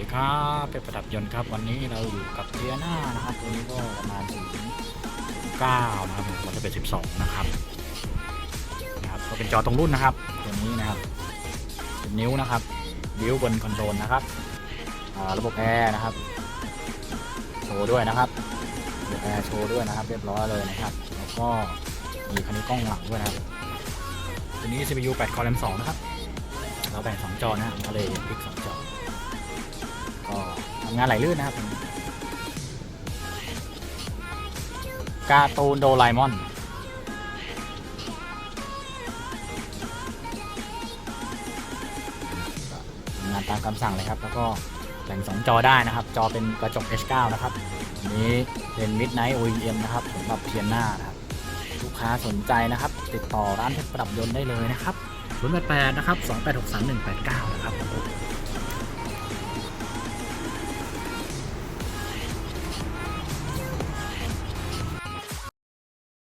ีครับเป็นประดับยนต์ครับวันนี้เราอยู่กับเทียนานะครับตัวนี้ก็ประมาณถึง9นะครับมันจะเป็น12นะครับนะครับก็เป็นจอตรงรุ่นนะครับตัวนี้นะครับเป็นนิ้วนะครับนิ้วบนคอนโซลนะครับระบบแอร์นะครับโชว์ด้วยนะครับระบบแอร์โชว์ด้วยนะครับ เรียบร้อยเลยนะครับ แล้วก็มีคันนี้กล้องหลังด้วยนะครับตัวนี้ CPU 8 Core RAM 2นะครับเราแบ่ง2จอนะฮะก็เลยพลิก2จอ งานไหลลื่นนะครับกาตูนโดราเอมอนงานตามคำสั่งเลยครับ แล้วก็แบ่ง2จอได้นะครับ จอเป็นกระจก H9 นะครับอันนี้เป็น Midnight OEM นะครับสำหรับเทียนหน้านะครับ ลูกค้าสนใจนะครับ ติดต่อร้านเพชรประดับยนต์ได้เลยนะครับ088นะครับ 2863189นะครับผม